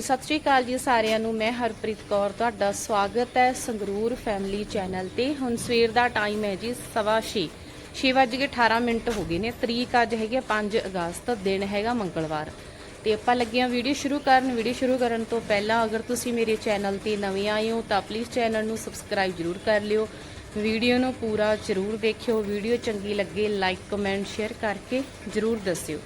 ਸਤਿ ਸ਼੍ਰੀ ਅਕਾਲ ਜੀ ਸਾਰਿਆਂ ਨੂੰ। ਮੈਂ ਹਰਪ੍ਰੀਤ ਕੌਰ, ਤੁਹਾਡਾ ਸਵਾਗਤ ਹੈ ਸੰਗਰੂਰ ਫੈਮਿਲੀ ਚੈਨਲ ਤੇ। ਹੁਣ ਸਵੇਰ ਦਾ ਟਾਈਮ ਹੈ ਜੀ, ਸਵਾ ਛੇ। ਛੇ ਵੱਜ ਕੇ 18 ਮਿੰਟ ਹੋ ਗਏ ਨੇ। ਤਰੀਕ ਅੱਜ ਹੈਗੀ ਆ 5 ਅਗਸਤ, ਦਿਨ ਹੈਗਾ ਮੰਗਲਵਾਰ। ਤੇ ਆਪਾਂ ਲੱਗੇ ਆ ਵੀਡੀਓ ਸ਼ੁਰੂ ਕਰਨ। ਵੀਡੀਓ ਸ਼ੁਰੂ ਕਰਨ ਤੋਂ ਪਹਿਲਾਂ ਅਗਰ ਤੁਸੀਂ ਮੇਰੇ ਚੈਨਲ ਤੇ ਨਵੇਂ ਆਏ ਹੋ ਤਾਂ ਪਲੀਜ਼ ਚੈਨਲ ਨੂੰ ਸਬਸਕ੍ਰਾਈਬ ਜਰੂਰ ਕਰ ਲਿਓ। ਵੀਡੀਓ ਨੂੰ ਪੂਰਾ ਜਰੂਰ ਦੇਖਿਓ। ਵੀਡੀਓ ਚੰਗੀ ਲੱਗੇ ਲਾਈਕ ਕਮੈਂਟ ਸ਼ੇਅਰ ਕਰਕੇ ਜਰੂਰ ਦੱਸਿਓ।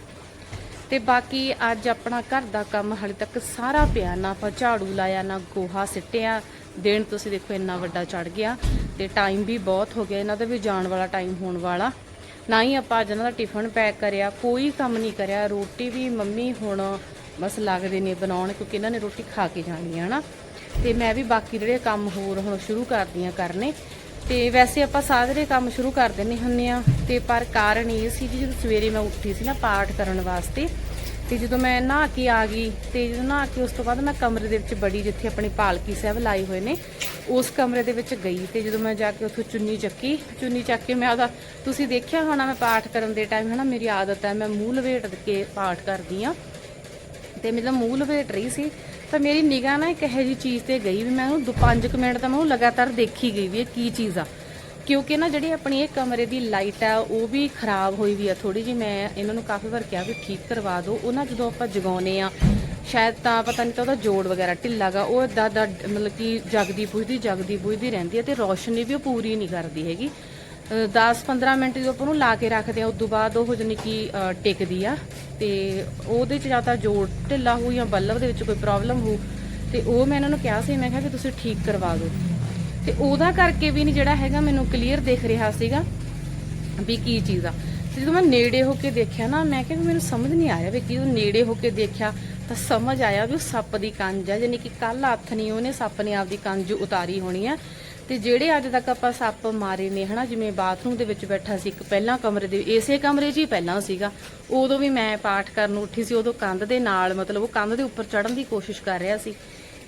ਤੇ ਬਾਕੀ ਅੱਜ ਆਪਣਾ ਘਰ ਦਾ ਕੰਮ ਹਾਲੇ ਤੱਕ ਸਾਰਾ ਪਿਆ, ਨਾ ਆਪਾਂ ਝਾੜੂ ਲਾਇਆ, ਨਾ ਗੋਹਾ ਸਿੱਟਿਆ। ਦਿਨ ਤੁਸੀਂ ਦੇਖੋ ਇੰਨਾ ਵੱਡਾ ਚੜ ਗਿਆ ਤੇ ਟਾਈਮ ਵੀ ਬਹੁਤ ਹੋ ਗਿਆ, ਇਹਨਾਂ ਦਾ ਵੀ ਜਾਣ ਵਾਲਾ ਟਾਈਮ ਹੋਣ ਵਾਲਾ। ਨਾ ਹੀ ਆਪਾਂ ਅੱਜ ਇਹਨਾਂ ਦਾ ਟਿਫਨ ਪੈਕ ਕਰਿਆ, ਕੋਈ ਕੰਮ ਨਹੀਂ ਕਰਿਆ। ਰੋਟੀ ਵੀ ਮੰਮੀ ਹੁਣ ਬਸ ਲੱਗਦੇ ਨੇ ਬਣਾਉਣ, ਕਿਉਂਕਿ ਇਹਨਾਂ ਨੇ ਰੋਟੀ ਖਾ ਕੇ ਜਾਣੀ ਹੈ ਨਾ ਤੇ ਮੈਂ ਵੀ ਬਾਕੀ ਜਿਹੜੇ ਕੰਮ ਹੋਰ ਹੁਣ ਸ਼ੁਰੂ ਕਰਦੀ ਆ ਕਰਨੇ ਤੇ ਵੈਸੇ ਆਪਾਂ ਸਾਰੇ ਕੰਮ ਸ਼ੁਰੂ ਕਰ ਦਿੰਨੇ ਹੁੰਨੇ ਆ ਤੇ ਪਰ ਕਾਰਨ ਇਹ ਸੀ ਕਿ ਜਦੋਂ ਸਵੇਰੇ ਮੈਂ ਉੱਠੀ ਸੀ ਨਾ ਪਾਠ ਕਰਨ ਵਾਸਤੇ ਤੇ ਜਦੋਂ ਮੈਂ ਨਹਾ ਕੇ ਆ ਗਈ ਤੇ ਜਦੋਂ ਨਹਾ ਕੇ ਉਸ ਤੋਂ ਬਾਅਦ ਮੈਂ ਕਮਰੇ ਦੇ ਵਿੱਚ ਬੜੀ ਜਿੱਥੇ ਆਪਣੀ ਪਾਲਕੀ ਸਾਹਿਬ ਲਾਏ ਹੋਏ ਨੇ, ਉਸ ਕਮਰੇ ਦੇ ਵਿੱਚ ਗਈ ਤੇ ਜਦੋਂ ਮੈਂ ਜਾ ਕੇ ਉੱਥੋਂ ਚੁੰਨੀ ਚੱਕੀ, ਚੁੰਨੀ ਚੱਕ ਕੇ ਮੈਂ ਉਹਦਾ ਤੁਸੀਂ ਦੇਖਿਆ ਹੋਣਾ ਮੈਂ ਪਾਠ ਕਰਨ ਦੇ ਟਾਈਮ ਹਨਾ ਮੇਰੀ ਆਦਤ ਹੈ ਮੈਂ ਮੂੰਹ ਲਵੇਟ ਕੇ ਪਾਠ ਕਰਦੀ ਆ ਤੇ ਮਤਲਬ ਮੂੰਹ ਲਵੇਟ ਰਹੀ ਸੀ ਤਾਂ ਮੇਰੀ ਨਿਗਾਹ ਨਾ ਇੱਕ ਇਹੋ ਜਿਹੀ ਚੀਜ਼ ਤੇ ਗਈ ਵੀ ਮੈਂ ਉਹਨੂੰ 5 ਮਿੰਟ ਤਾਂ ਮੈਂ ਉਹ ਲਗਾਤਾਰ ਦੇਖੀ ਗਈ ਵੀ ਇਹ ਕੀ ਚੀਜ਼ ਆ। ਕਿਉਂਕਿ ਨਾ ਜਿਹੜੀ ਆਪਣੀ ਇਹ ਕਮਰੇ ਦੀ ਲਾਈਟ ਆ, ਉਹ ਵੀ ਖਰਾਬ ਹੋਈ ਵੀ ਆ ਥੋੜੀ ਜੀ ਮੈਂ ਇਹਨਾਂ ਨੂੰ ਕਾਫੀ ਵਾਰ ਕਿਹਾ ਵੀ ਠੀਕ ਕਰਵਾ ਦਿਓ। ਉਹ ਨਾ ਜਦੋਂ ਆਪਾਂ ਜਗਾਉਨੇ ਆ, ਸ਼ਾਇਦ ਤਾਂ ਪਤਾ ਨਹੀਂ ਤਾਂ ਉਹਦਾ ਜੋੜ ਵਗੈਰਾ ਢਿੱਲਾ ਗਾ, ਉਹ ਏਦਾਂ ਦਾ ਮਤਲਬ ਕਿ ਜਗਦੀ ਬੁਝਦੀ ਜਗਦੀ ਬੁਝਦੀ ਰਹਿੰਦੀ ਹੈ ਤੇ ਰੋਸ਼ਨੀ ਵੀ ਉਹ ਪੂਰੀ ਨਹੀਂ ਕਰਦੀ ਹੈਗੀ। 10-15 ਮਿੰਟ ਜਦੋਂ ਆਪਾਂ ਉਹਨੂੰ ਲਾ ਕੇ ਰੱਖਦੇ ਆ ਉਸ ਤੋਂ ਬਾਅਦ ਉਹ ਜਾਨੀ ਕਿ ਟਿਕਦੀ ਆ। ਤੇ ਉਹਦੇ ਚ ਜਾਂ ਤਾਂ ਜੋੜ ਢਿੱਲਾ ਹੋ ਜਾਂ ਬੱਲਬ ਦੇ ਵਿੱਚ ਕੋਈ ਪ੍ਰੋਬਲਮ ਹੋ ਤੇ ਉਹ ਮੈਂ ਇਹਨਾਂ ਨੂੰ ਕਿਹਾ ਸੀ, ਮੈਂ ਕਿਹਾ ਵੀ ਤੁਸੀਂ ਠੀਕ ਕਰਵਾ ਦਿਓ। ਤੇ ਉਹਦਾ ਕਰਕੇ ਵੀ ਨਹੀਂ ਜਿਹੜਾ ਹੈਗਾ ਮੈਨੂੰ ਕਲੀਅਰ ਦਿਖ ਰਿਹਾ ਸੀਗਾ ਵੀ ਕੀ ਚੀਜ਼ ਆ। ਤੇ ਜਦੋਂ ਮੈਂ ਨੇੜੇ ਹੋ ਕੇ ਦੇਖਿਆ ਨਾ, ਮੈਂ ਕਿਹਾ ਵੀ ਮੈਨੂੰ ਸਮਝ ਨਹੀਂ ਆਇਆ ਵੀ ਜਦੋਂ ਨੇੜੇ ਹੋ ਕੇ ਦੇਖਿਆ, ਤਾਂ ਸਮਝ ਆਇਆ ਵੀ ਉਹ ਸੱਪ ਦੀ ਕੰਜ ਆ ਯਾਨੀ ਕਿ ਕੱਲ ਹੱਥ ਨਹੀਂ ਉਹਨੇ ਸੱਪ ਨੇ ਆਪਦੀ ਕੰਜ ਉਤਾਰੀ ਹੋਣੀ ਆ। ਤੇ ਜਿਹੜੇ ਅੱਜ ਤੱਕ ਆਪਾਂ ਸੱਪ ਮਾਰੇ ਨੇ, ਹਨਾ, ਜਿਵੇਂ ਬਾਥਰੂਮ ਦੇ ਵਿੱਚ ਬੈਠਾ ਸੀ ਇੱਕ ਪਹਿਲਾਂ ਕਮਰੇ ਦੇ, ਇਸੇ ਕਮਰੇ 'ਚ ਹੀ ਪਹਿਲਾਂ ਸੀਗਾ। ਉਦੋਂ ਵੀ ਮੈਂ ਪਾਠ ਕਰਨ ਉੱਠੀ ਸੀ, ਉਦੋਂ ਕੰਧ ਦੇ ਨਾਲ, ਮਤਲਬ ਉਹ ਕੰਧ ਦੇ ਉੱਪਰ ਚੜਨ ਦੀ ਕੋਸ਼ਿਸ਼ ਕਰ ਰਿਹਾ ਸੀ।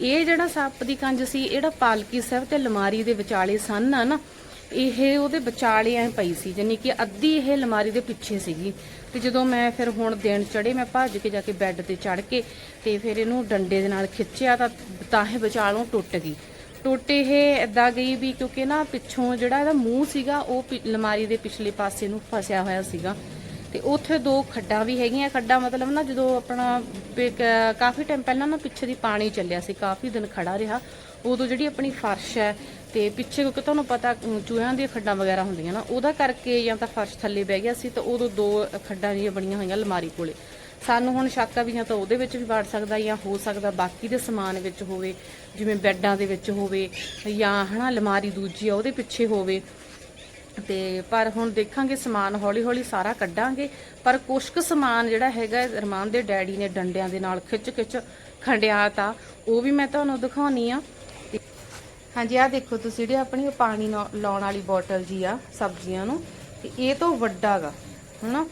ਇਹ ਜਿਹੜਾ ਸੱਪ ਦੀ ਕੰਜ ਸੀ, ਇਹੜਾ ਪਾਲਕੀ ਸਾਹਿਬ ਤੇ ਲਮਾਰੀ ਦੇ ਵਿਚਾਲੇ ਸਨ ਆ ਨਾ, ਇਹ ਉਹਦੇ ਵਿਚਾਲੇ ਐ ਪਈ ਸੀ ਜਾਨੀ ਕਿ ਅੱਧੀ ਇਹ ਲਮਾਰੀ ਦੇ ਪਿੱਛੇ ਸੀਗੀ। ਤੇ ਜਦੋਂ ਮੈਂ ਫਿਰ ਹੁਣ ਦਿਨ ਚੜੇ ਮੈਂ ਭੱਜ ਕੇ ਜਾ ਕੇ ਬੈੱਡ ਤੇ ਚੜ ਕੇ ਤੇ ਫਿਰ ਇਹਨੂੰ ਡੰਡੇ ਦੇ ਨਾਲ ਖਿੱਚਿਆ ਤਾਂ ਤਾਂ ਇਹ ਵਿਚਾਲੋਂ ਟੁੱਟ ਗਈ। ਟੁੱਟ ਇਹ ਏਦਾਂ ਗਈ ਵੀ ਕਿਉਂਕਿ ਨਾ ਪਿੱਛੋਂ ਜਿਹੜਾ ਇਹਦਾ ਮੂੰਹ ਸੀਗਾ, ਉਹ ਪਿ- ਦੇ ਪਿਛਲੇ ਪਾਸੇ ਨੂੰ ਫਸਿਆ ਹੋਇਆ ਸੀਗਾ। ਤੇ ਉੱਥੇ ਦੋ ਖੱਡਾਂ ਵੀ ਹੈਗੀਆਂ। ਖੱਡਾਂ ਮਤਲਬ ਨਾ ਜਦੋਂ ਆਪਣਾ ਕਾਫੀ ਟਾਈਮ ਪਹਿਲਾਂ ਨਾ ਪਿੱਛੇ ਦੀ ਪਾਣੀ ਚੱਲਿਆ ਸੀ। ਕਾਫੀ ਦਿਨ ਖੜਾ ਰਿਹਾ। ਉਦੋਂ ਜਿਹੜੀ ਆਪਣੀ ਫਰਸ਼ ਹੈ ਤੇ ਪਿੱਛੇ ਕਿਉਂਕਿ ਤੁਹਾਨੂੰ ਪਤਾ ਚੂਹਿਆਂ ਦੀਆਂ ਖੱਡਾਂ ਵਗੈਰਾ ਹੁੰਦੀਆਂ ਨਾ, ਉਹਦਾ ਕਰਕੇ ਜਾਂ ਤਾਂ ਫਰਸ਼ ਥੱਲੇ ਬਹਿ ਗਿਆ ਸੀ, ਤਾਂ ਉਦੋਂ ਦੋ ਖੱਡਾਂ ਜਿਹੀਆਂ ਬਣੀਆਂ ਹੋਈਆਂ ਅਲਮਾਰੀ ਕੋਲੇ। ਸਾਨੂੰ ਹੁਣ ਸ਼ੱਕ ਆ ਵੀ ਜਾਂ ਤਾਂ ਉਹਦੇ ਵਿੱਚ ਵੀ ਵੜ ਸਕਦਾ ਜਾਂ ਹੋ ਸਕਦਾ ਬਾਕੀ ਦੇ ਸਮਾਨ ਵਿੱਚ ਹੋਵੇ, ਜਿਵੇਂ ਬੈੱਡਾਂ ਦੇ ਵਿੱਚ ਹੋਵੇ ਜਾਂ ਹਨਾ ਅਲਮਾਰੀ ਦੂਜੀ ਆ, ਉਹਦੇ ਪਿੱਛੇ ਹੋਵੇ। ਤੇ ਪਰ ਹੁਣ ਦੇਖਾਂਗੇ ਸਮਾਨ ਹੌਲੀ ਹੌਲੀ ਸਾਰਾ ਕੱਢਾਂਗੇ। ਪਰ ਕੁਛ ਕੁ ਸਮਾਨ ਜਿਹੜਾ ਹੈਗਾ ਰਮਾਨ ਦੇ ਡੈਡੀ ਨੇ ਡੰਡਿਆਂ ਦੇ ਨਾਲ ਖਿੱਚ ਖਿੱਚ ਖੰਡਿਆ ਤਾਂ ਉਹ ਵੀ ਮੈਂ ਤੁਹਾਨੂੰ ਦਿਖਾਉਣੀ ਆ। ਹਾਂਜੀ ਆ ਦੇਖੋ ਤੁਸੀਂ ਜਿਹੜੇ ਆਪਣੀ ਪਾਣੀ ਨਾ- ਲਾਉਣ ਵਾਲੀ ਬੋਟਲ ਜੀ ਆ ਸਬਜ਼ੀਆਂ ਨੂੰ, ਤੇ ਇਹ ਤੋਂ ਵੱਡਾ ਗਾ, ਹਨਾ?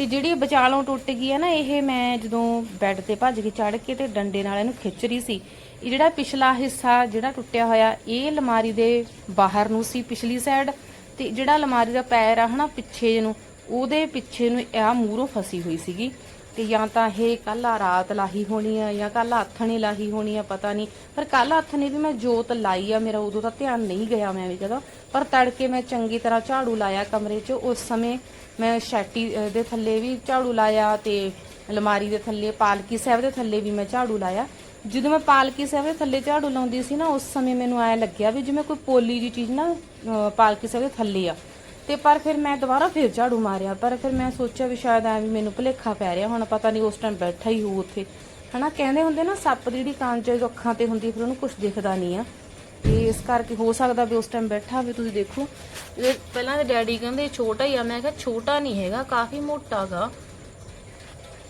ਤੇ ਜਿਹੜੀ ਬਚਾਲੋਂ ਟੁੱਟ ਗਈ ਹੈ ਨਾ, ਇਹ ਮੈਂ ਜਦੋਂ ਬੈੱਡ ਤੇ ਭੱਜ ਕੇ ਚੜ ਕੇ ਤੇ ਡੰਡੇ ਨਾਲ ਇਹਨੂੰ ਖਿੱਚ ਰਹੀ ਸੀ, ਇਹ ਜਿਹੜਾ ਪਿਛਲਾ ਹਿੱਸਾ ਜਿਹੜਾ ਟੁੱਟਿਆ ਹੋਇਆ, ਇਹ ਅਲਮਾਰੀ ਦੇ ਬਾਹਰ ਨੂੰ ਸੀ ਪਿਛਲੀ ਸਾਈਡ ਤੇ ਜਿਹੜਾ ਅਲਮਾਰੀ ਦਾ ਪੈਰ ਆ ਹਨਾ ਪਿੱਛੇ ਜਿਹਨੂੰ, ਉਹਦੇ ਪਿੱਛੇ ਨੂੰ ਆ ਮੂਹਰੋਂ ਫਸੀ ਹੋਈ ਸੀਗੀ। ਤੇ ਜਾਂ ਤਾਂ ਇਹ ਕੱਲ ਰਾਤ ਲਾਹੀ ਹੋਣੀ ਆ ਜਾਂ ਕੱਲ ਹੱਥ ਨੇ ਲਾਹੀ ਹੋਣੀ ਆ, ਪਤਾ ਨਹੀਂ। ਪਰ ਕੱਲ ਹੱਥ ਨੇ ਵੀ ਮੈਂ ਜੋਤ ਲਾਈ ਆ, ਮੇਰਾ ਉਦੋਂ ਤਾਂ ਧਿਆਨ ਨਹੀਂ ਗਿਆ ਮੈਂ ਵੀ ਜਦੋਂ। ਪਰ ਤੜਕੇ ਮੈਂ ਚੰਗੀ ਤਰ੍ਹਾਂ ਝਾੜੂ ਲਾਇਆ ਕਮਰੇ 'ਚ, ਉਸ ਸਮੇਂ ਮੈਂ ਸ਼ੈਟੀ ਦੇ ਥੱਲੇ ਵੀ ਝਾੜੂ ਲਾਇਆ ਤੇ ਅਲਮਾਰੀ ਦੇ ਥੱਲੇ, ਪਾਲਕੀ ਸਾਹਿਬ ਦੇ ਥੱਲੇ ਵੀ ਮੈਂ ਝਾੜੂ ਲਾਇਆ। ਜਦੋਂ ਮੈਂ ਪਾਲਕੀ ਸਾਹਿਬ ਦੇ ਥੱਲੇ ਝਾੜੂ ਲਾਉਂਦੀ ਸੀ ਨਾ, ਉਸ ਸਮੇਂ ਮੈਨੂੰ ਐ ਲੱਗਿਆ ਵੀ ਜਿਵੇਂ ਕੋਈ ਪੋਲੀ ਜੀ ਚੀਜ਼ ਨਾ ਪਾਲਕੀ ਸਾਹਿਬ ਦੇ ਥੱਲੇ ਆ। ਤੇ ਪਰ ਫਿਰ ਮੈਂ ਦੁਬਾਰਾ ਫਿਰ ਝਾੜੂ ਮਾਰਿਆ, ਪਰ ਫਿਰ ਮੈਂ ਸੋਚਿਆ ਵੀ ਸ਼ਾਇਦ ਐ ਮੈਨੂੰ ਭੁਲੇਖਾ ਪੈ ਰਿਹਾ, ਹੁਣ ਪਤਾ ਨਹੀਂ ਉਸ ਟਾਈਮ ਬੈਠਾ ਹੀ ਹੋ ਉੱਥੇ। ਹਨਾ, ਕਹਿੰਦੇ ਹੁੰਦੇ ਨਾ, ਸੱਪ ਦੀ ਜਿਹੜੀ ਕਾਂਚ ਜਦੋਂ ਅੱਖਾਂ ਤੇ ਹੁੰਦੀ ਫਿਰ ਉਹਨੂੰ ਕੁਝ ਦਿਖਦਾ ਨਹੀਂ ਆ। ਤੇ ਇਸ ਕਰਕੇ ਹੋ ਸਕਦਾ ਵੀ ਉਸ ਟਾਈਮ ਬੈਠਾ ਵੀ ਤੁਸੀਂ ਦੇਖੋ। ਇਹ ਪਹਿਲਾਂ ਤੇ ਡੈਡੀ ਕਹਿੰਦੇ ਛੋਟਾ ਹੀ ਆ, ਮੈਂ ਕਿਹਾ ਛੋਟਾ ਨਹੀਂ ਹੈਗਾ, ਕਾਫੀ ਮੋਟਾ ਗਾ।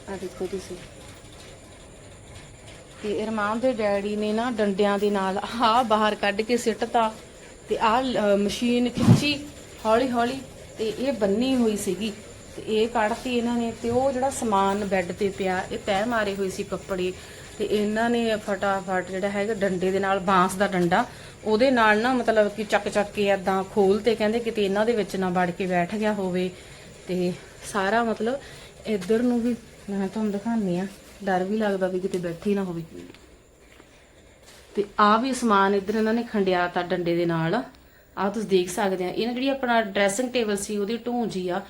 ਆ ਦੇਖੋ ਤੁਸੀਂ। ਤੇ ਇਰਮਾਨ ਦੇ ਡੈਡੀ ਨੇ ਨਾ ਡੰਡਿਆਂ ਦੇ ਨਾਲ ਆਹ ਬਾਹਰ ਕੱਢ ਕੇ ਸਿੱਟਤਾ, ਤੇ ਆਹ ਮਸ਼ੀਨ ਖਿੱਚੀ। ਹੌਲੀ ਹੌਲੀ ਤੇ ਇਹ ਬੰਨੀ ਹੋਈ ਸੀਗੀ ਤੇ ਇਹ ਕੱਢਤੀ ਇਹਨਾਂ ਨੇ ਤੇ ਉਹ ਜਿਹੜਾ ਸਮਾਨ ਬੈੱਡ ਤੇ ਪਿਆ, ਇਹ ਤੈਅ ਮਾਰੇ ਹੋਏ ਸੀ ਕੱਪੜੇ ਤੇ ਇਹਨਾਂ ਨੇ ਫਟਾਫਟ ਜਿਹੜਾ ਹੈਗਾ ਡੰਡੇ ਦੇ ਨਾਲ ਬਾਂਸ ਦਾ ਡੰਡਾ ਉਹਦੇ ਨਾਲ ਨਾ ਮਤਲਬ ਕਿ ਚੱਕ ਚੱਕ ਕੇ ਏਦਾਂ ਖੋਲ ਤੇ ਕਹਿੰਦੇ ਕਿਤੇ ਇਹਨਾਂ ਦੇ ਵਿੱਚ ਨਾ ਵੜ ਕੇ ਬੈਠ ਗਿਆ ਹੋਵੇ ਤੇ ਸਾਰਾ ਮਤਲਬ ਇੱਧਰ ਨੂੰ ਵੀ ਮੈਂ ਤੁਹਾਨੂੰ ਦਿਖਾਉਂਦੀ ਆ ਡਰ ਵੀ ਲੱਗਦਾ ਵੀ ਕਿਤੇ ਬੈਠੀ ਨਾ ਹੋਵੇ ਤੇ ਆ ਵੀ ਸਮਾਨ ਇੱਧਰ ਇਹਨਾਂ ਨੇ ਖੰਡਿਆ ਤਾਂ ਡੰਡੇ ਦੇ ਨਾਲ। ਆ ਤੁਸੀਂ ਦੇਖ ਸਕਦੇ ਆ। ਇਹਨਾਂ ਜਿਹੜੀ ਆਪਣਾ ਡਰੈਸਿੰਗ ਟੇਬਲ ਸੀ, ਉਹਦੀ ਢੂੰਜੀ ਆ।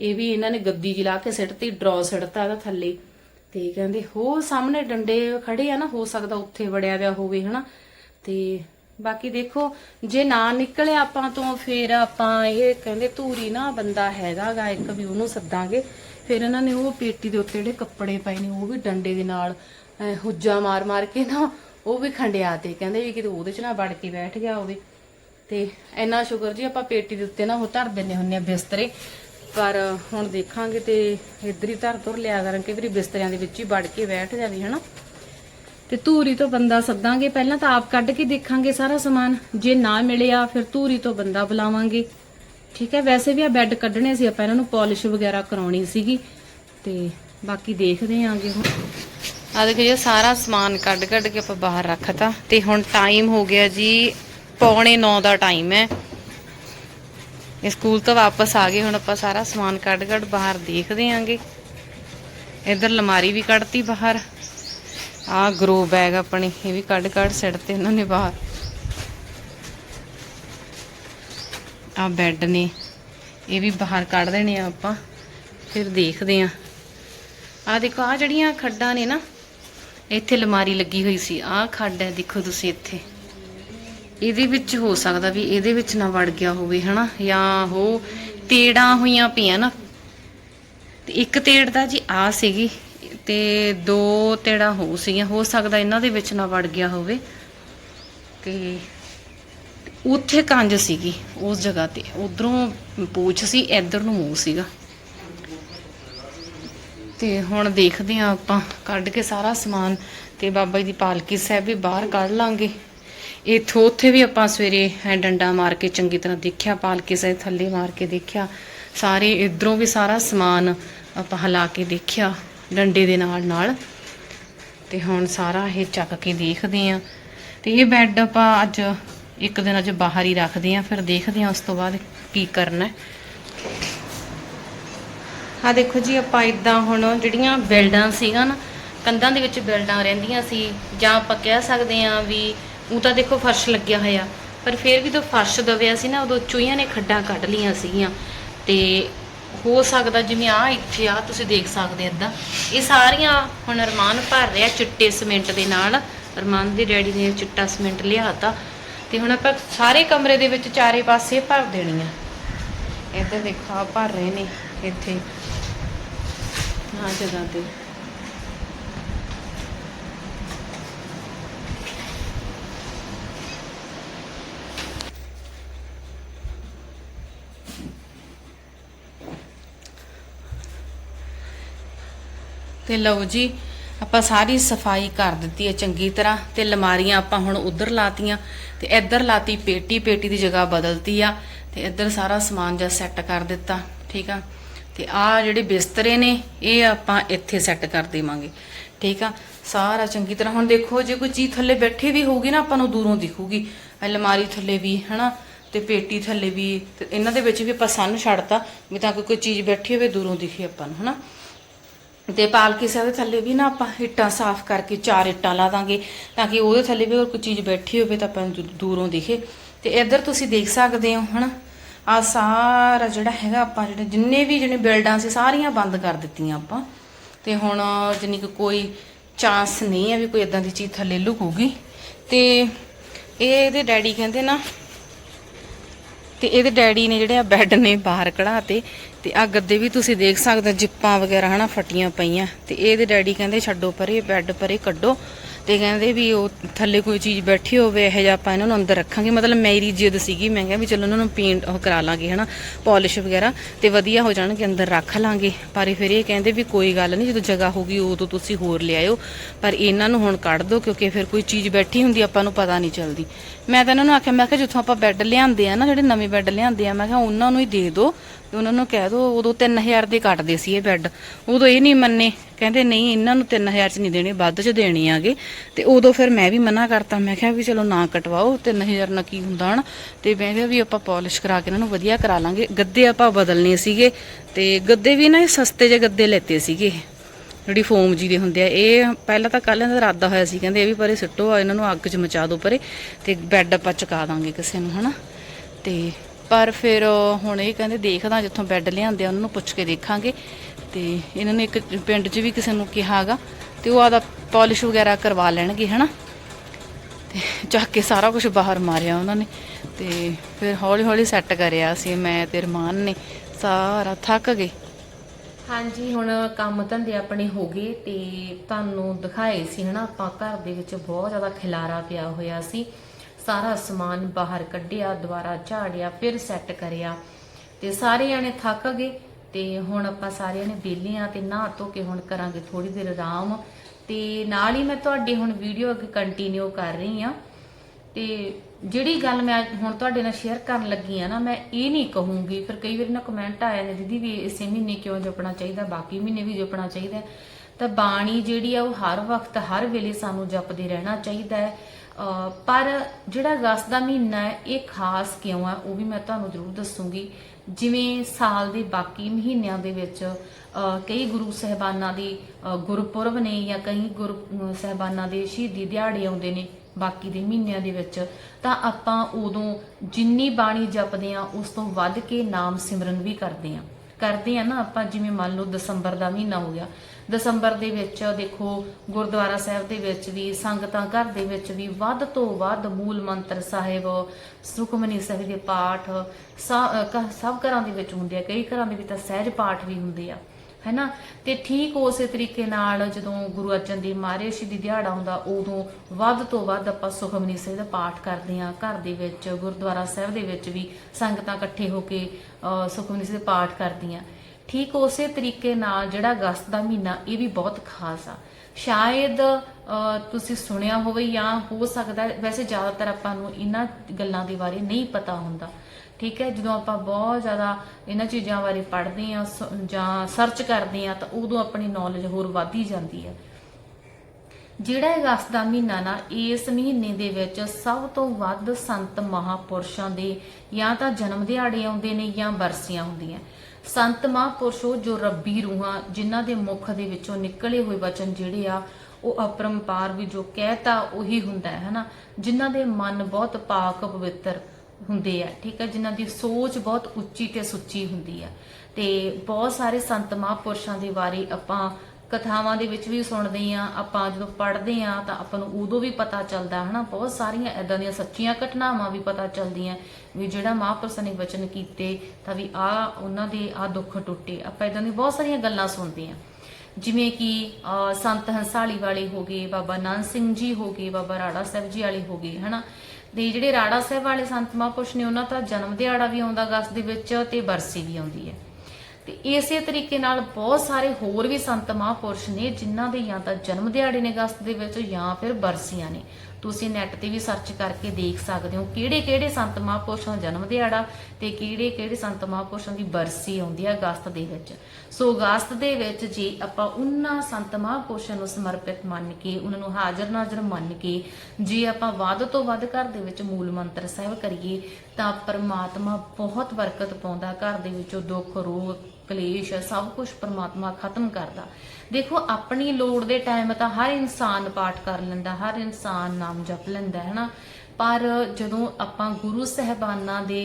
ਇਹ ਵੀ ਇਹਨਾਂ ਨੇ ਗੱਦੀ ਜੀ ਲਾ ਕੇ ਸਿੱਟਤੀ ਡਰੋ ਸਿੱਟਤਾ ਇਹਦਾ ਥੱਲੇ। ਤੇ ਕਹਿੰਦੇ, ਹੋ ਸਾਹਮਣੇ ਡੰਡੇ ਖੜੇ ਆ ਨਾ, ਹੋ ਸਕਦਾ ਉੱਥੇ ਵੜਿਆ ਵਿਆ ਹੋਵੇ, ਹਨਾ? ਤੇ ਬਾਕੀ ਦੇਖੋ, ਜੇ ਨਾ ਨਿਕਲਿਆ ਆਪਾਂ ਤੋਂ, ਫਿਰ ਆਪਾਂ ਇਹ ਕਹਿੰਦੇ, ਧੂਰੀ ਨਾ ਬੰਦਾ ਹੈਗਾਗਾ, ਇੱਕ ਵੀ ਉਹਨੂੰ ਸੱਦਾਂਗੇ। ਫਿਰ ਇਹਨਾਂ ਨੇ ਉਹ ਪੇਟੀ ਦੇ ਉੱਤੇ ਜਿਹੜੇ ਕੱਪੜੇ ਪਏ ਨੇ, ਉਹ ਵੀ ਡੰਡੇ ਦੇ ਨਾਲ ਹੁੱਜਾ ਮਾਰ ਮਾਰ ਕੇ ਨਾ, ਉਹ ਵੀ ਖੰਡਿਆ ਤੇ। ਕਹਿੰਦੇ ਵੀ ਕਿਤੇ ਉਹਦੇ ਚ ਨਾ ਵੜ ਕੇ ਬੈਠ ਗਿਆ ਹੋਵੇ। ਤੇ ਇੰਨਾ ਸ਼ੁਕਰ ਜੀ ਆਪਾਂ ਪੇਟੀ ਦੇ ਉੱਤੇ ਨਾ ਉਹ ਧਰ ਦਿੰਨੇ ਹੁੰਨੇ ਆ ਬਿਸਤਰੇ। ਪਰ ਹੁਣ ਦੇਖਾਂਗੇ ਤੇ ਇੱਧਰ ਹੀ ਧਰ ਧੁਰ ਲਿਆ ਕਰਾਂਗੇ ਵੀ ਬਿਸਤਰਿਆਂ ਦੇ ਵਿੱਚ ਹੀ ਵੜ ਕੇ ਬੈਠ ਜਾਵੇ, ਹਨਾ। ਤੇ ਧੂਰੀ ਤੋਂ ਬੰਦਾ ਸੱਦਾਂਗੇ, ਪਹਿਲਾਂ ਤਾਂ ਆਪ ਕੱਢ ਕੇ ਦੇਖਾਂਗੇ ਸਾਰਾ ਸਮਾਨ। ਜੇ ਨਾ ਮਿਲਿਆ, ਫਿਰ ਧੂਰੀ ਤੋਂ ਬੰਦਾ ਬੁਲਾਵਾਂਗੇ। ਠੀਕ ਹੈ, ਵੈਸੇ ਵੀ ਆ ਬੈੱਡ ਕੱਢਣੇ ਸੀ, ਆਪਾਂ ਇਹਨਾਂ ਨੂੰ ਪਾਲਿਸ਼ ਵਗੈਰਾ ਕਰਾਉਣੀ ਸੀਗੀ। ਤੇ ਬਾਕੀ ਦੇਖਦੇ ਆਂਗੇ ਹੁਣ। ਆ ਦੇਖੋ ਜੀ ਸਾਰਾ ਸਮਾਨ ਕੱਢ ਕੱਢ ਕੇ ਆਪਾਂ ਬਾਹਰ ਰੱਖਤਾ। ਤੇ ਹੁਣ ਟਾਈਮ ਹੋ ਗਿਆ ਜੀ ਪੌਣੇ 9 ਦਾ ਟਾਈਮ ਹੈ। ਇਹ ਸਕੂਲ ਤੋਂ ਵਾਪਸ ਆ ਗਏ, ਹੁਣ ਆਪਾਂ ਸਾਰਾ ਸਮਾਨ ਕੱਢ ਕੱਢ ਬਾਹਰ ਦੇਖਦੇ ਆਂਗੇ ਇਧਰ ਲਮਾਰੀ ਵੀ ਕੱਢਤੀ ਬਾਹਰ। ਆ ਗਰੋ ਬੈਗ ਆਪਣੇ, ਇਹ ਵੀ ਕੱਢ ਕੱਢ ਸਿੱਟ ਤੇ ਇਹਨਾਂ ਨੇ ਬਾਹਰ। ਆ ਬੈੱਡ ਨੇ, ਇਹ ਵੀ ਬਾਹਰ ਕੱਢ ਦੇਣੇ ਆ ਆਪਾਂ, ਫਿਰ ਦੇਖਦੇ ਆ। ਆ ਦੇਖੋ, ਆ ਜਿਹੜੀਆਂ ਖੱਡਾਂ ਨੇ ਨਾ, ਇੱਥੇ ਲਮਾਰੀ ਲੱਗੀ ਹੋਈ ਸੀ, ਆ ਖੱਡ ਹੈ, ਦੇਖੋ ਤੁਸੀਂ ਇੱਥੇ। ਇਹਦੇ ਵਿੱਚ ਹੋ ਸਕਦਾ ਵੀ ਇਹਦੇ ਵਿੱਚ ਨਾ ਵੜ ਗਿਆ ਹੋਵੇ, ਹਨਾ? ਜਾਂ ਉਹ ਤੇੜਾਂ ਹੋਈਆਂ ਪਈਆਂ ਨਾ। ਤੇ ਇੱਕ ਤੇੜ ਦਾ ਜੀ ਆ ਸੀਗੀ ਤੇ ਦੋ ਤੇੜਾ ਹੋ ਸੀਗੀਆਂ। ਹੋ ਸਕਦਾ ਇਹਨਾਂ ਦੇ ਵਿੱਚ ਨਾ ਵੜ ਗਿਆ ਹੋਵੇ। ਤੇ ਉੱਥੇ ਕੰਜ ਸੀਗੀ ਉਸ ਜਗ੍ਹਾ ਤੇ। ਉਧਰੋਂ ਪੂਛ ਸੀ, ਇੱਧਰ ਨੂੰ ਮੂੰਹ ਸੀਗਾ। ਤੇ ਹੁਣ ਦੇਖਦੇ ਆ ਆਪਾਂ। ਕੱਢ ਕੇ ਸਾਰਾ ਸਮਾਨ ਤੇ ਬਾਬਾ ਜੀ ਦੀ ਪਾਲਕੀ ਸਾਹਿਬ ਵੀ ਬਾਹਰ ਕੱਢ ਲਾਂਗੇ। ਇਥੋਂ ਉੱਥੇ ਵੀ ਆਪਾਂ ਸਵੇਰੇ ਡੰਡਾ ਮਾਰ ਕੇ ਚੰਗੀ ਤਰ੍ਹਾਂ ਦੇਖਿਆ ਪਾਲਕੀ ਸੇ ਥੱਲੇ ਮਾਰ ਕੇ ਦੇਖਿਆ। ਸਾਰੇ ਇਧਰੋਂ ਵੀ ਸਾਰਾ ਸਮਾਨ ਆਪਾਂ ਹਿਲਾ ਕੇ ਦੇਖਿਆ ਡੰਡੇ ਦੇ ਨਾਲ ਨਾਲ। ਤੇ ਹੁਣ ਸਾਰਾ ਇਹ ਚੱਕ ਕੇ ਦੇਖਦੇ ਆ ਤੇ ਇਹ ਬੈੱਡ ਆਪਾਂ ਅੱਜ ਇੱਕ ਦਿਨ ਅੱਜ ਬਾਹਰ ਹੀ ਰੱਖਦੇ ਆ ਫਿਰ ਦੇਖਦੇ ਆ ਉਸ ਤੋਂ ਬਾਅਦ ਕੀ ਕਰਨਾ। ਹੈ ਆ ਦੇਖੋ ਜੀ, ਆਪਾਂ ਇਦਾਂ ਹੁਣ ਜਿਹੜੀਆਂ ਬਿਲਡਾਂ ਸੀਗਾ ਨਾ, ਕੰਧਾਂ ਦੇ ਵਿੱਚ ਬਿਲਡਾਂ ਰਹਿੰਦੀਆਂ ਸੀ, ਜਾਂ ਆਪਾਂ ਕਹਿ ਸਕਦੇ ਆ ਵੀ ਉਹ ਤਾਂ ਦੇਖੋ ਫਰਸ਼ ਲੱਗਿਆ ਹੋਇਆ। ਪਰ ਫਿਰ ਵੀ ਜਦੋਂ ਫਰਸ਼ ਦਵਿਆ ਸੀ ਨਾ, ਉਦੋਂ ਚੂਹੀਆਂ ਨੇ ਖੱਡਾਂ ਕੱਢ ਲੀਆਂ ਸੀਗੀਆਂ। ਤੇ ਹੋ ਸਕਦਾ ਜਿਵੇਂ ਆ ਇੱਥੇ ਆ, ਤੁਸੀਂ ਦੇਖ ਸਕਦੇ ਇਦਾਂ ਇਹ ਸਾਰੀਆਂ ਹੁਣ ਅਰਮਾਨ ਭਰ ਰਿਹਾ ਚਿੱਟੇ ਸੀਮੈਂਟ ਦੇ ਨਾਲ। ਅਰਮਾਨ ਦੇ ਡੈਡੀ ਨੇ ਚਿੱਟਾ ਸੀਮੈਂਟ ਲਿਆਤਾ। ਤੇ ਹੁਣ ਆਪਾਂ ਸਾਰੇ ਕਮਰੇ ਦੇ ਵਿੱਚ ਚਾਰੇ ਪਾਸੇ ਭਰ ਦੇਣੀ ਦੇਣੀਆਂ ਇੱਧਰ ਦੇਖੋ ਆ ਭਰ ਰਹੇ ਨੇ ਇੱਥੇ। ਹਾਂ ਜਗ੍ਹਾ ਤੇ। ਤੇ ਲਓ ਜੀ, ਆਪਾਂ ਸਾਰੀ ਸਫ਼ਾਈ ਕਰ ਦਿੱਤੀ ਹੈ ਚੰਗੀ ਤਰ੍ਹਾਂ, ਤੇ ਲਮਾਰੀਆਂ ਆਪਾਂ ਹੁਣ ਉਧਰ ਲਾਤੀਆਂ, ਤੇ ਇੱਧਰ ਲਾਤੀ ਪੇਟੀ ਪੇਟੀ ਦੀ ਜਗ੍ਹਾ ਬਦਲਤੀ ਆ, ਤੇ ਇੱਧਰ ਸਾਰਾ ਸਮਾਨ ਜਿਹਾ ਸੈੱਟ ਕਰ ਦਿੱਤਾ, ਠੀਕ ਆ? ਤੇ ਆ ਜਿਹੜੇ ਬਿਸਤਰੇ ਨੇ, ਇਹ ਆਪਾਂ ਇੱਥੇ ਸੈੱਟ ਕਰ ਦੇਵਾਂਗੇ, ਠੀਕ ਆ? ਸਾਰਾ ਚੰਗੀ ਤਰ੍ਹਾਂ, ਹੁਣ ਦੇਖੋ, ਜੇ ਕੋਈ ਚੀਜ਼ ਥੱਲੇ ਬੈਠੇ ਵੀ ਹੋਊਗੀ ਨਾ, ਆਪਾਂ ਨੂੰ ਦੂਰੋਂ ਦਿਖੂਗੀ। ਅਲਮਾਰੀ ਥੱਲੇ ਵੀ, ਹਨਾ? ਤੇ ਪੇਟੀ ਥੱਲੇ ਵੀ ਇਹਨਾਂ ਦੇ ਵਿੱਚ ਵੀ ਆਪਾਂ ਸੰਨ ਛੱਡਤਾ, ਵੀ ਤਾਂ ਕਿ ਕੋਈ ਚੀਜ਼ ਬੈਠੀ ਹੋਵੇ, ਦੂਰੋਂ ਦਿਖੇ ਆਪਾਂ ਨੂੰ, ਹਨਾ? ਤੇ ਪਾਲਕੀ ਸਾਹਿਬ ਦੇ ਥੱਲੇ ਵੀ ਨਾ ਆਪਾਂ ਇੱਟਾਂ ਸਾਫ਼ ਕਰਕੇ ਚਾਰ ਇੱਟਾਂ ਲਾ ਦਾਂਗੇ ਤਾਂ ਕਿ ਉਹਦੇ ਥੱਲੇ ਵੀ ਹੋਰ ਕੋਈ ਚੀਜ਼ ਬੈਠੀ ਹੋਵੇ ਤਾਂ ਆਪਾਂ ਨੂੰ ਦੂ- ਦੂਰੋਂ ਦਿਖੇ। ਤੇ ਇੱਧਰ ਤੁਸੀਂ ਦੇਖ ਸਕਦੇ ਹੋ ਹਨਾ ਆ ਸਾਰਾ ਜਿਹੜਾ ਹੈਗਾ ਆਪਾਂ ਜਿਹੜੇ ਜਿੰਨੇ ਵੀ ਜਿਹੜੇ ਬਿਲਡਾਂ ਸੀ ਸਾਰੀਆਂ ਬੰਦ ਕਰ ਦਿੱਤੀਆਂ ਆਪਾਂ। ਤੇ ਹੁਣ ਜਿੰਨੀ ਕਿ ਕੋਈ ਚਾਂਸ ਨਹੀਂ ਹੈ ਵੀ ਕੋਈ ਇਦਾਂ ਦੀ ਚੀਜ਼ ਥੱਲੇ ਲੁਕੂਗੀ। ਤੇ ਇਹ ਇਹਦੇ ਡੈਡੀ ਕਹਿੰਦੇ ਨਾ ਤੇ ਇਹਦੇ ਡੈਡੀ ਨੇ ਜਿਹੜੇ ਆ ਬੈੱਡ ਨੇ ਬਾਹਰ ਕਢਾਤੇ ਤੇ ਆ ਗੱਦੇ ਵੀ ਤੁਸੀਂ ਦੇਖ ਸਕਦੇ ਹੋ, ਜਿੱਪਾਂ ਵਗੈਰਾ ਹਨਾ ਫਟੀਆਂ ਪਈਆਂ। ਤੇ ਇਹਦੇ ਡੈਡੀ ਕਹਿੰਦੇ ਛੱਡੋ ਪਰੇ, ਬੈੱਡ ਪਰੇ ਕੱਢੋ। ਤੇ ਕਹਿੰਦੇ ਵੀ ਉਹ ਥੱਲੇ ਕੋਈ ਚੀਜ਼ ਬੈਠੀ ਹੋਵੇ, ਇਹ ਜਿਹਾ ਆਪਾਂ ਇਹਨਾਂ ਨੂੰ ਅੰਦਰ ਰੱਖਾਂਗੇ। ਮਤਲਬ ਮੇਰੀ ਜਿੱਦ ਸੀਗੀ, ਮੈਂ ਕਿਹਾ ਵੀ ਚਲੋ ਉਹਨਾਂ ਨੂੰ ਪੇਂਟ ਉਹ ਕਰਾ ਲਾਂਗੇ ਹਨਾ, ਪਾਲਿਸ਼ ਵਗੈਰਾ। ਤੇ ਵਧੀਆ ਹੋ ਜਾਣਗੇ, ਅੰਦਰ ਰੱਖ ਲਾਂਗੇ। ਪਰ ਫਿਰ ਇਹ ਕਹਿੰਦੇ ਵੀ ਕੋਈ ਗੱਲ ਨਹੀਂ, ਜਦੋਂ ਜਗ੍ਹਾ ਹੋਗੀ ਉਦੋਂ ਤੁਸੀਂ ਹੋਰ ਲਿਆਇਓ। ਪਰ ਇਹਨਾਂ ਨੂੰ ਹੁਣ ਕੱਢ ਦਿਓ ਕਿਉਂਕਿ ਫਿਰ ਕੋਈ ਚੀਜ਼ ਬੈਠੀ ਹੁੰਦੀ, ਆਪਾਂ ਨੂੰ ਪਤਾ ਨਹੀਂ ਚੱਲਦੀ। ਮੈਂ ਤਾਂ ਇਹਨਾਂ ਨੂੰ ਆਖਿਆ, ਮੈਂ ਕਿਹਾ ਜਿੱਥੋਂ ਆਪਾਂ ਬੈੱਡ ਲਿਆਂਦੇ ਆ ਨਾ, ਜਿਹੜੇ ਨਵੇਂ ਬੈੱਡ ਲਿਆਂਦੇ ਆ, ਮੈਂ ਕਿਹਾ ਉਹਨਾਂ ਨੂੰ ਹੀ ਦੇ ਦਿਓ। ਤੇ ਉਹਨਾਂ ਨੂੰ ਕਹਿ ਦਿਓ, ਉਦੋਂ 3000 ਦੇ ਕੱਟਦੇ ਸੀ ਇਹ ਬੈੱਡ ਉਦੋਂ ਇਹ ਨਹੀਂ ਮੰਨੇ, ਕਹਿੰਦੇ ਨਹੀਂ, ਇਹਨਾਂ ਨੂੰ 3000 ਚ ਨਹੀਂ ਦੇਣੇ, ਵੱਧ ਚ ਦੇਣੇ ਆਗੇ। ਤੇ ਉਦੋਂ ਫਿਰ ਮੈਂ ਵੀ ਮਨਾ ਕਰਤਾ, ਮੈਂ ਕਿਹਾ ਵੀ ਚਲੋ ਨਾ ਕਟਵਾਓ 3000 ਨਾਲ ਕੀ ਹੁੰਦਾ ਹਨਾ? ਤੇ ਮੈਂ ਕਿਹਾ ਵੀ ਆਪਾਂ ਪਾਲਿਸ਼ ਕਰਾ ਕੇ ਇਹਨਾਂ ਨੂੰ ਵਧੀਆ ਕਰਾ ਲਾਂਗੇ। ਗੱਦੇ ਆਪਾਂ ਬਦਲਨੇ ਸੀਗੇ, ਤੇ ਗੱਦੇ ਵੀ ਨਾ ਇਹ ਸਸਤੇ ਜਿਹੇ ਗੱਦੇ ਲੈਤੇ ਸੀਗੇ। ਜਿਹੜੀ ਫੋਮ ਜੀ ਦੇ ਹੁੰਦੇ ਆ, ਇਹ ਪਹਿਲਾਂ ਤਾਂ ਕੱਲ ਇਹਨਾਂ ਦਾ ਇਰਾਦਾ ਹੋਇਆ ਸੀ, ਕਹਿੰਦੇ ਇਹ ਵੀ ਪਰੇ ਸਿੱਟੋ ਆ ਇਹਨਾਂ ਨੂੰ ਅੱਗ 'ਚ ਮਚਾ ਦਿਓ ਪਰੇ ਤੇ ਬੈੱਡ ਆਪਾਂ ਚੁਕਾ ਦਾਂਗੇ ਕਿਸੇ ਨੂੰ, ਹਨਾ? ਤੇ ਪਰ ਫਿਰ ਹੁਣ ਇਹ ਕਹਿੰਦੇ ਦੇਖਦਾ ਜਿੱਥੋਂ ਬੈੱਡ ਲਿਆਂਦੇ ਆ, ਉਹਨਾਂ ਨੂੰ ਪੁੱਛ ਕੇ ਦੇਖਾਂਗੇ। ਤੇ ਇਹਨਾਂ ਨੇ ਇੱਕ ਪਿੰਡ 'ਚ ਵੀ ਕਿਸੇ ਨੂੰ ਕਿਹਾਗਾ ਤੇ ਉਹ ਆਦਾ ਪਾਲਿਸ਼ ਵਗੈਰਾ ਕਰਵਾ ਲੈਣਗੇ, ਹਨਾ? ਤੇ ਚੱਕ ਕੇ ਸਾਰਾ ਕੁਝ ਬਾਹਰ ਮਾਰਿਆ ਉਹਨਾਂ ਨੇ। ਤੇ ਫਿਰ ਹੌਲੀ ਹੌਲੀ ਸੈੱਟ ਕਰਿਆ ਸੀ, ਮੈਂ ਤੇ ਰਮਾਨ ਨੇ, ਸਾਰਾ ਥੱਕ ਗਏ। ਹਾਂਜੀ, ਹੁਣ ਕੰਮ ਧੰਦੇ ਆਪਣੇ ਹੋ ਗਏ ਤੇ ਤੁਹਾਨੂੰ ਦਿਖਾਏ ਸੀ ਹਨਾ, ਆਪਾਂ ਘਰ ਦੇ ਵਿੱਚ ਬਹੁਤ ਜ਼ਿਆਦਾ ਖਿਲਾਰਾ ਪਿਆ ਹੋਇਆ ਸੀ। ਸਾਰਾ ਸਮਾਨ ਬਾਹਰ ਕੱਢਿਆ, ਦੁਬਾਰਾ ਝਾੜਿਆ, ਫਿਰ ਸੈੱਟ ਕਰਿਆ ਤੇ ਸਾਰੇ ਜਾਣੇ ਥੱਕ ਗਏ ਤੇ ਹੁਣ ਆਪਾਂ ਸਾਰਿਆਂ ਨੇ ਵਿਹਲੇ ਆ ਤੇ ਨਹਾ ਧੋ ਕੇ ਹੁਣ ਕਰਾਂਗੇ ਥੋੜੀ ਦੇਰ ਆਰਾਮ ਤੇ ਨਾਲ ਹੀ ਮੈਂ ਤੁਹਾਡੀ ਹੁਣ ਵੀਡੀਓ ਅੱਗੇ ਕੰਟੀਨਿਊ ਕਰ ਰਹੀ ਆ। ਤੇ ਜਿਹੜੀ ਗੱਲ ਮੈਂ ਅੱਜ ਹੁਣ ਤੁਹਾਡੇ ਨਾਲ ਸ਼ੇਅਰ ਕਰਨ ਲੱਗੀ ਆ ਨਾ, ਮੈਂ ਇਹ ਨਹੀਂ ਕਹੂੰਗੀ, ਫਿਰ ਕਈ ਵਾਰੀ ਨਾ ਕਮੈਂਟ ਆਇਆ ਨੇ, ਦੀਦੀ ਵੀ ਇਸੇ ਮਹੀਨੇ ਕਿਉਂ ਜਪਣਾ ਚਾਹੀਦਾ? ਬਾਕੀ ਮਹੀਨੇ ਵੀ ਜਪਣਾ ਚਾਹੀਦਾ ਤਾਂ ਬਾਣੀ ਜਿਹੜੀ ਆ, ਉਹ ਹਰ ਵਕਤ, ਹਰ ਵੇਲੇ ਸਾਨੂੰ ਜਪਦੇ ਰਹਿਣਾ ਚਾਹੀਦਾ ਹੈ। ਪਰ ਜਿਹੜਾ ਅਗਸਤ ਦਾ ਮਹੀਨਾ ਹੈ, ਇਹ ਖਾਸ ਕਿਉਂ ਆ ਉਹ ਵੀ ਮੈਂ ਤੁਹਾਨੂੰ ਜ਼ਰੂਰ ਦੱਸੂਗੀ। ਜਿਵੇਂ ਸਾਲ ਦੇ ਬਾਕੀ ਮਹੀਨਿਆਂ ਦੇ ਵਿੱਚ ਕਈ ਗੁਰੂ ਸਹਿਬਾਨਾਂ ਦੀ ਗੁਰਪੁਰਬ ਨੇ ਜਾਂ ਕਈ ਗੁਰੂ, ਅਹ, ਸਹਿਬਾਨਾਂ ਦੇ ਸ਼ਹੀਦੀ ਦਿਹਾੜੇ ਆਉਂਦੇ ਨੇ। ਬਾਕੀ ਦੇ ਮਹੀਨਿਆਂ ਦੇ ਵਿੱਚ, ਤਾਂ ਆਪਾਂ ਉਦੋਂ ਜਿੰਨੀ ਬਾਣੀ ਜਪਦੇ ਆ ਉਸ ਤੋਂ ਵੱਧ ਕੇ ਨਾਮ ਸਿਮਰਨ ਵੀ ਕਰਦੇ ਆ ਕਰਦੇ ਆ ਨਾ ਆਪਾਂ, ਜਿਵੇਂ ਮੰਨ ਲਓ ਦਸੰਬਰ ਦਾ ਮਹੀਨਾ ਹੋ ਗਿਆ। ਦਸੰਬਰ ਦੇ ਵਿੱਚ ਦੇਖੋ, ਗੁਰਦੁਆਰਾ ਸਾਹਿਬ ਦੇ ਵਿੱਚ ਵੀ, ਸੰਗਤਾਂ ਘਰ ਦੇ ਵਿੱਚ ਵੀ, ਵੱਧ ਤੋਂ ਵੱਧ ਮੂਲ ਮੰਤਰ ਸਾਹਿਬ, ਸੁਖਮਨੀ ਸਾਹਿਬ ਦੇ ਪਾਠ ਸਭ ਘਰਾਂ ਦੇ ਵਿੱਚ ਹੁੰਦੇ ਆ। ਕਈ ਘਰਾਂ ਦੇ ਵਿੱਚ ਤਾਂ ਸਹਿਜ ਪਾਠ ਵੀ ਹੁੰਦੇ ਆ। ਹੈਨਾ? ਤੇ ਠੀਕ ਉਸੇ ਤਰੀਕੇ ਨਾਲ ਜਦੋਂ ਗੁਰੂ ਅਰਜਨ ਦੇਵ ਮਹਾਰਾਜ ਸ਼ਹੀਦੀ ਦਿਹਾੜਾ ਆਉਂਦਾ ਉਦੋਂ ਵੱਧ ਤੋਂ ਵੱਧ ਆਪਾਂ ਸੁਖਮਨੀ ਸਿੰਘ ਦਾ ਪਾਠ ਕਰਦੇ ਆ ਘਰ ਦੇ ਵਿੱਚ ਗੁਰਦੁਆਰਾ ਸਾਹਿਬ ਦੇ ਵਿੱਚ ਵੀ ਸੰਗਤਾਂ ਇਕੱਠੇ ਹੋ ਕੇ ਅਹ, ਸੁਖਮਨੀ ਸਾਹਿਬ ਦਾ ਪਾਠ ਕਰਦੀਆਂ। ਠੀਕ ਉਸੇ ਤਰੀਕੇ ਨਾਲ ਜਿਹੜਾ ਅਗਸਤ ਦਾ ਮਹੀਨਾ ਇਹ ਵੀ ਬਹੁਤ ਖਾਸ ਆ। ਸ਼ਾਇਦ ਤੁਸੀਂ ਸੁਣਿਆ ਹੋਵੇ ਜਾਂ ਹੋ ਸਕਦਾ ਵੈਸੇ ਜ਼ਿਆਦਾਤਰ ਆਪਾਂ ਨੂੰ ਇਹਨਾਂ ਗੱਲਾਂ ਦੇ ਬਾਰੇ ਨਹੀਂ ਪਤਾ ਹੁੰਦਾ। ਠੀਕ ਹੈ, ਜਦੋਂ ਆਪਾਂ ਬਹੁਤ ਜ਼ਿਆਦਾ ਇਹਨਾਂ ਚੀਜ਼ਾਂ ਬਾਰੇ ਪੜ੍ਹਦੇ ਆ ਜਾਂ ਸਰਚ ਕਰਦੇ ਆ ਤਾਂ ਉਦੋਂ ਆਪਣੀ ਨੌਲੇਜ ਹੋਰ ਵਧਦੀ ਜਾਂਦੀ ਹੈ। ਜਿਹੜਾ ਅਗਸਤ ਦਾ ਮਹੀਨਾ ਨਾ, ਇਸ ਮਹੀਨੇ ਦੇ ਵਿੱਚ ਸਭ ਤੋਂ ਵੱਧ ਸੰਤ ਮਹਾਪੁਰਸ਼ਾਂ ਦੇ ਜਾਂ ਤਾਂ ਜਨਮ ਦਿਹਾੜੇ ਆਉਂਦੇ ਨੇ ਜਾਂ ਬਰਸੀਆਂ ਹੁੰਦੀਆਂ। ਸੰਤ ਮਹਾਪੁਰਸ਼ ਉਹ ਜੋ ਰੱਬੀ ਰੂਹਾਂ, ਜਿਨ੍ਹਾਂ ਦੇ ਮੁਖ ਦੇ ਵਿੱਚੋਂ ਨਿਕਲੇ ਹੋਏ ਵਚਨ ਜਿਹੜੇ ਆ ਉਹ ਅਪਰੰਪਾਰ ਵੀ ਜੋ ਕਹਿਤਾ ਉਹੀ ਹੁੰਦਾ ਹੈ, ਹਨਾ? ਜਿਨ੍ਹਾਂ ਦੇ ਮਨ ਬਹੁਤ ਪਾਕ ਪਵਿੱਤਰ ਹੁੰਦੇ ਆ, ਠੀਕ ਹੈ? ਜਿਨ੍ਹਾਂ ਦੀ ਸੋਚ ਬਹੁਤ ਉੱਚੀ ਤੇ ਸੁੱਚੀ ਹੁੰਦੀ ਆ ਤੇ ਬਹੁਤ ਸਾਰੇ ਸੰਤ ਮਹਾਪੁਰਸ਼ਾਂ ਦੇ ਬਾਰੇ ਆਪਾਂ ਕਥਾਵਾਂ ਦੇ ਵਿੱਚ ਵੀ ਸੁਣਦੇ ਆ ਆਪਾਂ ਜਦੋਂ ਪੜ੍ਹਦੇ ਆ ਤਾਂ ਆਪਾਂ ਨੂੰ ਉਦੋਂ ਵੀ ਪਤਾ ਚੱਲਦਾ, ਹਨਾ? ਬਹੁਤ ਸਾਰੀਆਂ ਐਦਾਂ ਦੀਆਂ ਸੱਚੀਆਂ ਘਟਨਾਵਾਂ ਵੀ ਪਤਾ ਚੱਲਦੀਆਂ ਵੀ ਜਿਹੜਾ ਮਹਾਂਪੁਰਸ਼ਾਂ ਨੇ ਵਚਨ ਕੀਤੇ ਤਾਂ ਵੀ ਆ ਉਹਨਾਂ ਦੇ ਆ ਦੁੱਖ ਟੁੱਟੇ। ਆਪਾਂ ਐਦਾਂ ਦੀਆਂ ਬਹੁਤ ਸਾਰੀਆਂ ਗੱਲਾਂ ਸੁਣਦੇ ਆ ਜਿਵੇਂ ਕਿ ਸੰਤ ਹੰਸਾਲੀ ਵਾਲੇ ਹੋ ਬਾਬਾ ਨਾਨਕ ਸਿੰਘ ਜੀ ਹੋ ਬਾਬਾ ਰਾੜਾ ਸਾਹਿਬ ਜੀ ਵਾਲੇ ਹੋ ਹਨਾ? ਤੇ ਜਿਹੜੇ ਰਾੜਾ ਸਾਹਿਬ ਵਾਲੇ ਸੰਤ ਮਹਾਂਪੁਰਸ਼ ਨੇ, ਉਹਨਾਂ ਦਾ ਜਨਮ ਦਿਹਾੜਾ ਵੀ ਆਉਂਦਾ ਅਗਸਤ ਦੇ ਵਿੱਚ ਤੇ ਬਰਸੀ ਵੀ ਆਉਂਦੀ ਹੈ। ਤੇ ਇਸੇ ਤਰੀਕੇ ਨਾਲ ਬਹੁਤ ਸਾਰੇ ਹੋਰ ਵੀ ਸੰਤ ਮਹਾਂਪੁਰਸ਼ ਨੇ, ਜਿਨ੍ਹਾਂ ਦੇ ਜਾਂ ਤਾਂ ਜਨਮ ਦਿਹਾੜੇ ਨੇ ਅਗਸਤ ਦੇ ਵਿੱਚ ਜਾਂ ਫਿਰ ਬਰਸੀਆਂ ਨੇ। ਤੁਸੀਂ ਨੈੱਟ ਤੇ ਵੀ ਸਰਚ ਕਰਕੇ ਦੇਖ ਸਕਦੇ ਹੋ ਕਿਹੜੇ ਕਿਹੜੇ ਸੰਤ ਮਹਾਂਪੁਰਸ਼ਾਂ ਦਾ ਜਨਮ ਦਿਹਾੜਾ ਤੇ ਕਿਹੜੇ ਕਿਹੜੇ ਸੰਤ ਮਹਾਂਪੁਰਸ਼ਾਂ ਦੀ ਬਰਸੀ ਆਉਂਦੀ ਹੈ ਅਗਸਤ ਦੇ ਵਿੱਚ। ਸੋ ਅਗਸਤ ਦੇ ਵਿੱਚ ਜੇ ਆਪਾਂ ਉਹਨਾਂ ਸੰਤ ਮਹਾਂਪੁਰਸ਼ਾਂ ਨੂੰ ਸਮਰਪਿਤ ਮੰਨ ਕੇ, ਉਹਨਾਂ ਨੂੰ ਹਾਜ਼ਰ ਨਾਜ਼ਰ ਮੰਨ ਕੇ, ਜੇ ਆਪਾਂ ਵੱਧ ਤੋਂ ਵੱਧ ਘਰ ਦੇ ਵਿੱਚ ਮੂਲ ਮੰਤਰ ਸਾਹਿਬ ਕਰੀਏ, ਤਾਂ ਪਰਮਾਤਮਾ ਬਹੁਤ ਬਰਕਤ ਪਾਉਂਦਾ ਘਰ ਦੇ ਵਿੱਚੋਂ ਦੁੱਖ ਰੋਗ ਕਲੇਸ਼ ਸਭ ਕੁਝ ਪਰਮਾਤਮਾ ਖਤਮ ਕਰਦਾ। ਦੇਖੋ, ਆਪਣੀ ਲੋੜ ਦੇ ਟਾਈਮ ਤਾਂ ਹਰ ਇਨਸਾਨ ਪਾਠ ਕਰ ਲੈਂਦਾ, ਹਰ ਇਨਸਾਨ ਨਾਮ ਜਪ ਲੈਂਦਾ, ਹੈ ਨਾ? ਪਰ ਜਦੋਂ ਆਪਾਂ ਗੁਰੂ ਸਹਿਬਾਨਾਂ ਦੇ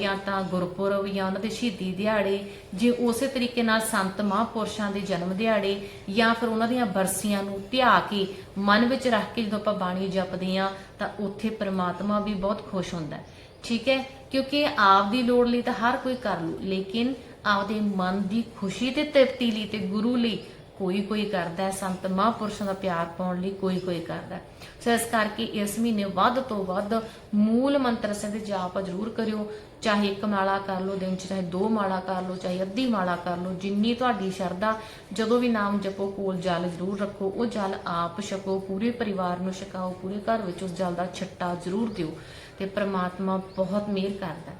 ਜਾਂ ਤਾਂ ਗੁਰਪੁਰਬ ਜਾਂ ਉਹਨਾਂ ਦੇ ਸ਼ਹੀਦੀ ਦਿਹਾੜੇ, ਜੇ ਉਸੇ ਤਰੀਕੇ ਨਾਲ ਸੰਤ ਮਹਾਂਪੁਰਸ਼ਾਂ ਦੇ ਜਨਮ ਦਿਹਾੜੇ ਜਾਂ ਫਿਰ ਉਹਨਾਂ ਦੀਆਂ ਬਰਸੀਆਂ ਨੂੰ ਧਿਆ ਕੇ ਮਨ ਵਿੱਚ ਰੱਖ ਕੇ ਜਦੋਂ ਆਪਾਂ ਬਾਣੀ ਜਪਦੇ ਆ ਤਾਂ ਉੱਥੇ ਪ੍ਰਮਾਤਮਾ ਵੀ ਬਹੁਤ ਖੁਸ਼ ਹੁੰਦਾ ਹੈ। ਠੀਕ ਹੈ? ਕਿਉਂਕਿ ਆਪ ਦੀ ਲੋੜ ਲਈ ਤਾਂ ਹਰ ਕੋਈ ਕਰ ਲੂ, ਲੇਕਿਨ ਆਪਦੇ ਮਨ ਦੀ ਖੁਸ਼ੀ ਤੇ ਤ੍ਰਿਪਤੀ ਲਈ ਤੇ ਗੁਰੂ ਲਈ ਕੋਈ ਕੋਈ ਕਰਦਾ ਹੈ, ਸੰਤ ਮਹਾਂਪੁਰਸ਼ਾਂ ਦਾ ਪਿਆਰ ਪਾਉਣ ਲਈ ਕੋਈ ਕੋਈ ਕਰਦਾ ਸੋ ਇਸ ਕਰਕੇ ਇਸ ਮਹੀਨੇ ਵੱਧ ਤੋਂ ਵੱਧ ਮੂਲ ਮੰਤਰ ਸਾਹਿਬ ਦੇ ਜਾਪ ਜ਼ਰੂਰ ਕਰਿਓ, ਚਾਹੇ ਇੱਕ ਮਾਲਾ ਕਰ ਲਓ ਦਿਨ ਚ, ਚਾਹੇ ਦੋ ਮਾਲਾ ਕਰ ਲਓ, ਚਾਹੇ ਅੱਧੀ ਮਾਲਾ ਕਰ ਲਓ, ਜਿੰਨੀ ਤੁਹਾਡੀ ਸ਼ਰਧਾ, ਜਦੋਂ ਵੀ ਨਾਮ ਜਪੋ ਕੋਲ ਜਲ ਜ਼ਰੂਰ ਰੱਖੋ, ਉਹ ਜਲ ਆਪ ਛਕੋ, ਪੂਰੇ ਪਰਿਵਾਰ ਨੂੰ ਛਕਾਓ, ਪੂਰੇ ਘਰ ਵਿੱਚ ਉਸ ਜਲ ਦਾ ਛੱਟਾ ਜ਼ਰੂਰ ਦਿਓ ਤੇ ਪ੍ਰਮਾਤਮਾ ਬਹੁਤ ਮਿਹਰ ਕਰਦਾ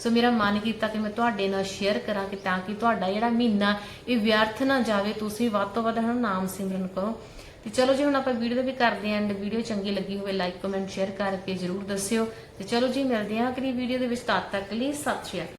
ਸੋ ਮੇਰਾ ਮਨ ਕੀਤਾ ਕਿ ਮੈਂ ਤੁਹਾਡੇ ਨਾਲ ਸ਼ੇਅਰ ਕਰਾਂ ਕਿ ਤਾਂ ਕਿ ਤੁਹਾਡਾ ਜਿਹੜਾ ਮਹੀਨਾ ਇਹ ਵਿਅਰਥ ਨਾ ਜਾਵੇ, ਤੁਸੀਂ ਵੱਧ ਤੋਂ ਵੱਧ ਹਨਾ ਨਾਮ ਸਿਮਰਨ ਕਰੋ। ਤੇ ਚਲੋ ਜੀ, ਹੁਣ ਆਪਾਂ ਵੀਡੀਓ ਦੇ ਵੀ ਕਰਦੇ ਆਂ ਐਂਡ ਵੀਡੀਓ ਚੰਗੀ ਲੱਗੀ ਹੋਵੇ ਲਾਈਕ ਕਮੈਂਟ ਸ਼ੇਅਰ ਕਰਕੇ ਜਰੂਰ ਦੱਸਿਓ। ਤੇ ਚਲੋ ਜੀ, ਮਿਲਦੇ ਆਂ ਅਗਲੀ ਵੀਡੀਓ ਦੇ ਵਿੱਚ। ਤਦ ਤੱਕ ਲਈ ਸਤਿ ਸ਼੍ਰੀ ਅਕਾਲ।